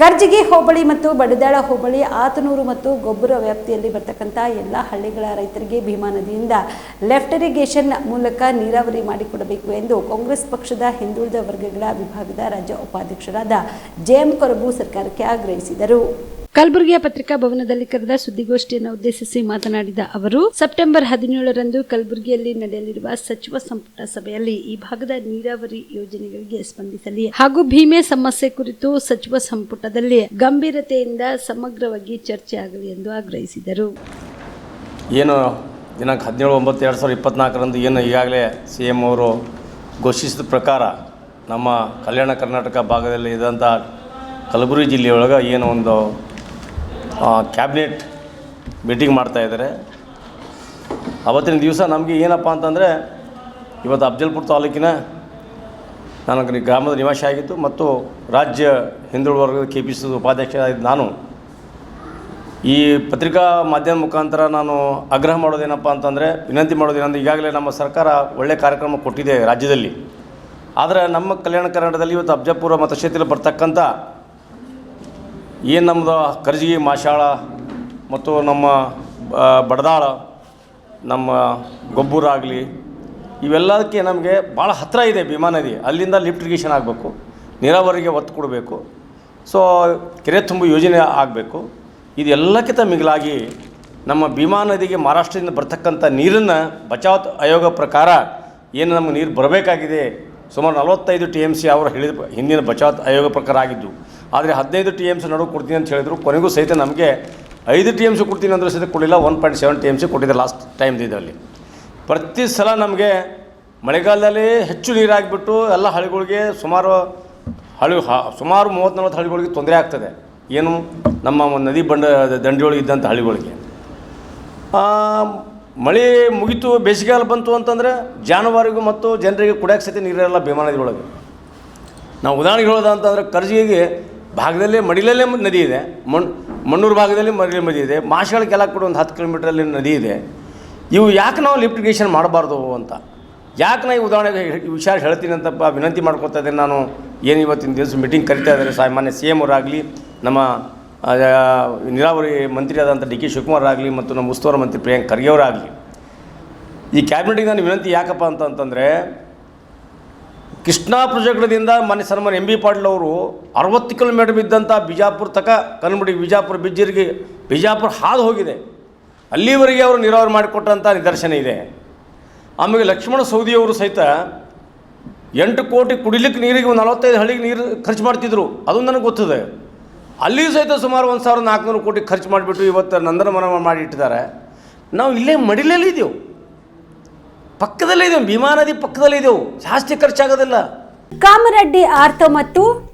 ಕರ್ಜಿಗಿ ಹೋಬಳಿ ಮತ್ತು ಬಡದಾಳ ಹೋಬಳಿ, ಆತನೂರು ಮತ್ತು ಗೊಬ್ಬರ ವ್ಯಾಪ್ತಿಯಲ್ಲಿ ಬರ್ತಕ್ಕಂಥ ಎಲ್ಲ ಹಳ್ಳಿಗಳ ರೈತರಿಗೆ ಭೀಮಾ ನದಿಯಿಂದ ಲೆಫ್ಟ್ ಇರಿಗೇಷನ್ ಮೂಲಕ ನೀರಾವರಿ ಮಾಡಿಕೊಡಬೇಕು ಎಂದು ಕಾಂಗ್ರೆಸ್ ಪಕ್ಷದ ಹಿಂದುಳಿದ ವರ್ಗಗಳ ವಿಭಾಗದ ರಾಜ್ಯ ಉಪಾಧ್ಯಕ್ಷರಾದ ಜೆಎಂ ಕೊರಬು ಸರ್ಕಾರಕ್ಕೆ ಆಗ್ರಹಿಸಿದರು. ಕಲಬುರಗಿಯ ಪತ್ರಿಕಾ ಭವನದಲ್ಲಿ ಕರೆದ ಸುದ್ದಿಗೋಷ್ಠಿಯನ್ನು ಉದ್ದೇಶಿಸಿ ಮಾತನಾಡಿದ ಅವರು, ಸೆಪ್ಟೆಂಬರ್ ಹದಿನೇಳರಂದು ಕಲಬುರಗಿಯಲ್ಲಿ ನಡೆಯಲಿರುವ ಸಚಿವ ಸಂಪುಟ ಸಭೆಯಲ್ಲಿ ಈ ಭಾಗದ ನೀರಾವರಿ ಯೋಜನೆಗಳಿಗೆ ಸ್ಪಂದಿಸಲಿ ಹಾಗೂ ಭೀಮೆ ಸಮಸ್ಯೆ ಕುರಿತು ಸಚಿವ ಸಂಪುಟದಲ್ಲಿ ಗಂಭೀರತೆಯಿಂದ ಸಮಗ್ರವಾಗಿ ಚರ್ಚೆ ಆಗಲಿ ಎಂದು ಆಗ್ರಹಿಸಿದರು. ಏನು ದಿನಾಂಕ ಹದಿನೇಳು ಒಂಬತ್ತು ಎರಡು ಸಾವಿರದ ಇಪ್ಪತ್ನಾಲ್ಕರಂದು ಏನು ಈಗಾಗಲೇ ಸಿ ಎಂ ಅವರು ಘೋಷಿಸಿದ ಪ್ರಕಾರ ನಮ್ಮ ಕಲ್ಯಾಣ ಕರ್ನಾಟಕ ಭಾಗದಲ್ಲಿ ಇದ್ದಂಥ ಕಲಬುರಗಿ ಜಿಲ್ಲೆಯೊಳಗೆ ಏನು ಒಂದು ಕ್ಯಾಬಿನೆಟ್ ಮೀಟಿಂಗ್ ಮಾಡ್ತಾ ಇದ್ದಾರೆ. ಅವತ್ತಿನ ದಿವಸ ನಮಗೆ ಏನಪ್ಪ ಅಂತಂದರೆ, ಇವತ್ತು ಅಫಜಲ್ಪುರ ತಾಲೂಕಿನ ನಾನು ಗ್ರಾಮದ ನಿವಾಸಿ ಆಗಿತ್ತು ಮತ್ತು ರಾಜ್ಯ ಹಿಂದುಳಿದ ವರ್ಗದ ಕೆ ಪಿ ಸಿ ಉಪಾಧ್ಯಕ್ಷರಾಗಿದ್ದು ನಾನು. ಈ ಪತ್ರಿಕಾ ಮಾಧ್ಯಮ ಮುಖಾಂತರ ನಾನು ಆಗ್ರಹ ಮಾಡೋದೇನಪ್ಪ ಅಂತಂದರೆ, ವಿನಂತಿ ಮಾಡೋದೇನಂದ್ರೆ ಈಗಾಗಲೇ ನಮ್ಮ ಸರ್ಕಾರ ಒಳ್ಳೆಯ ಕಾರ್ಯಕ್ರಮ ಕೊಟ್ಟಿದೆ ರಾಜ್ಯದಲ್ಲಿ. ಆದರೆ ನಮ್ಮ ಕಲ್ಯಾಣ ಕರ್ನಾಟಕದಲ್ಲಿ ಇವತ್ತು ಅಬ್ಜಾಪುರ ಮತಕ್ಷೇತ್ರದಲ್ಲಿ ಬರ್ತಕ್ಕಂಥ ಏನು ನಮ್ಮದು ಕರ್ಜಿಗಿ ಮಾಶಾಳ ಮತ್ತು ನಮ್ಮ ಬಡದಾಳ, ನಮ್ಮ ಗೊಬ್ಬರ ಆಗಲಿ ಇವೆಲ್ಲದಕ್ಕೆ ನಮಗೆ ಭಾಳ ಹತ್ತಿರ ಇದೆ ಭೀಮಾ ನದಿ. ಅಲ್ಲಿಂದ ಲಿಫ್ಟ್ ಇರಿಗೇಷನ್ ಆಗಬೇಕು. ನೀರಾವರಿಗೆ ಒತ್ತು ಕೊಡಬೇಕು. ಸೊ, ಕೆರೆ ತುಂಬ ಯೋಜನೆ ಆಗಬೇಕು. ಇದೆಲ್ಲಕ್ಕಿಂತ ಮಿಗಿಲಾಗಿ ನಮ್ಮ ಭೀಮಾ ನದಿಗೆ ಮಹಾರಾಷ್ಟ್ರದಿಂದ ಬರ್ತಕ್ಕಂಥ ನೀರನ್ನು ಬಚಾವ್ ಆಯೋಗ ಪ್ರಕಾರ ಏನು ನಮಗೆ ನೀರು ಬರಬೇಕಾಗಿದೆ ಸುಮಾರು ನಲವತ್ತೈದು ಟಿ ಎಂ ಸಿ ಅವರು ಹೇಳಿದ ಹಿಂದಿನ ಬಚಾತ್ ಆಯೋಗ ಪ್ರಕಾರ ಆಗಿದ್ದು, ಆದರೆ ಹದಿನೈದು ಟಿ ಎಂ ಸಿ ನಡುವೆ ಕೊಡ್ತೀನಿ ಅಂತ ಹೇಳಿದರು, ಕೊನೆಗೂ ಸಹಿತ ನಮಗೆ ಐದು ಟಿ ಎಂ ಸಿ ಕೊಡ್ತೀನಿ ಅಂದರೆ ಸಹಿತ ಕೊಡಲಿಲ್ಲ one point seven T M C ಕೊಟ್ಟಿದ್ದಾರೆ ಲಾಸ್ಟ್ ಟೈಮ್ ಇದರಲ್ಲಿ. ಪ್ರತಿ ಸಲ ನಮಗೆ ಮಳೆಗಾಲದಲ್ಲಿ ಹೆಚ್ಚು ನೀರಾಗಿಬಿಟ್ಟು ಎಲ್ಲ ಹಳ್ಳಿಗಳಿಗೆ ಸುಮಾರು ಹಳ್ಳಿ ಹ, ಸುಮಾರು ಮೂವತ್ತು ನಲ್ವತ್ತು ಹಳ್ಳಿಗಳಿಗೆ ತೊಂದರೆ ಆಗ್ತದೆ. ಏನು ನಮ್ಮ ನದಿ ಬಂಡ ದಂಡಿಯೊಳಗೆ ಇದ್ದಂಥ ಹಳ್ಳಿಗಳಿಗೆ ಮಳೆ ಮುಗಿತು, ಬೇಸಿಗೆಗಾಲ ಬಂತು ಅಂತಂದ್ರೆ ಜಾನುವಾರಿಗೂ ಮತ್ತು ಜನರಿಗೆ ಕುಡಿಯೋಕೆ ಸಹಿತ ನೀರಿರಲ್ಲ ಭೀಮಾ ನದಿ ಒಳಗೆ ನಾವು ಉದಾಹರಣೆಗೆ ಹೇಳೋದು ಅಂತಂದ್ರೆ ಕರ್ಜಿಗೆ ಭಾಗದಲ್ಲೇ ಮಡಿಲಲ್ಲೇ ನದಿ ಇದೆ. ಮಣ್, ಮಣ್ಣೂರು ಭಾಗದಲ್ಲಿ ಮಡಿಲ ನದಿ ಇದೆ. ಮಾಶಾಳಕ್ಕೆಲ್ಲ ಕೂಡ ಒಂದು ಹತ್ತು ಕಿಲೋಮೀಟ್ರಲ್ಲಿ ನದಿ ಇದೆ. ಇವು ಯಾಕೆ ನಾವು ಲಿಫ್ಟಿಗೇಷನ್ ಮಾಡಬಾರ್ದು ಅಂತ? ಯಾಕೆ ನಾ ಈ ಉದಾಹರಣೆಗೆ ವಿಚಾರ ಹೇಳ್ತೀನಿ ಅಂತಪ್ಪ, ವಿನಂತಿ ಮಾಡ್ಕೊತಾ ಇದ್ದೀನಿ ನಾನು. ಏನು ಇವತ್ತಿನ ದಿವಸ ಮೀಟಿಂಗ್ ಕರಿತಾ ಇದ್ದಾರೆ. ಸಾಮಾನ್ಯ ಸಿ ಎಂ ಅವರಾಗಲಿ, ನಮ್ಮ ನೀರಾವರಿ ಮಂತ್ರಿಯಾದಂಥ ಡಿ ಕೆ ಶಿವಕುಮಾರ್ ಆಗಲಿ ಮತ್ತು ನಮ್ಮ ಉಸ್ತುವಾರಿ ಮಂತ್ರಿ ಪ್ರಿಯಾಂಕ್ ಖರ್ಗೆ ಅವರಾಗಲಿ ಈ ಕ್ಯಾಬಿನೆಟಿಗೆ ನಾನು ವಿನಂತಿ ಯಾಕಪ್ಪ ಅಂತಂತಂದರೆ ಕೃಷ್ಣಾ ಪ್ರಾಜೆಕ್ಟ್ದಿಂದ ಮನೆ ಸನ್ಮಾನ್ ಎಂ ಬಿ ಪಾಟೀಲ್ ಅವರು ಅರವತ್ತು ಕಿಲೋಮೀಟರ್ ಬಿದ್ದಂಥ ಬಿಜಾಪುರ ತಕ ಕನ್ಬಿಡಿ ಬಿಜಾಪುರ ಬಿಜ್ಜಿರಿಗೆ ಬಿಜಾಪುರ ಹಾದು ಹೋಗಿದೆ. ಅಲ್ಲಿವರೆಗೆ ಅವರು ನೀರಾವರಿ ಮಾಡಿಕೊಟ್ಟಂಥ ನಿದರ್ಶನ ಇದೆ. ಆಮೇಲೆ ಲಕ್ಷ್ಮಣ ಸೌದಿಯವರು ಸಹಿತ ಎಂಟು ಕೋಟಿ ಕುಡಿಲಿಕ್ಕೆ ನೀರಿಗೆ, ಒಂದು ನಲವತ್ತೈದು ಹಳ್ಳಿಗೆ ನೀರು ಖರ್ಚು ಮಾಡ್ತಿದ್ರು. ಅದು ನನಗೆ ಗೊತ್ತಿದೆ. ಅಲ್ಲಿಯೂ ಸಹಿತ ಸುಮಾರು ಒಂದು ಸಾವಿರದ ನಾಲ್ಕುನೂರು ಕೋಟಿ ಖರ್ಚು ಮಾಡಿಬಿಟ್ಟು ಇವತ್ತು ನಂದನವನ ಮಾಡಿ ಇಟ್ಟಿದ್ದಾರೆ. ನಾವು ಇಲ್ಲೇ ಮಡಿಲಲ್ಲಿ ಇದ್ದೇವೆ. ಪಕ್ಕದಲ್ಲೇ ಇದ್ದೇವೆ. ಭೀಮಾ ನದಿ ಪಕ್ಕದಲ್ಲೇ ಜಾಸ್ತಿ ಖರ್ಚಾಗೋದಿಲ್ಲ. ಕಾಮರೆಡ್ಡಿ ಆರ್ತ ಮತ್ತು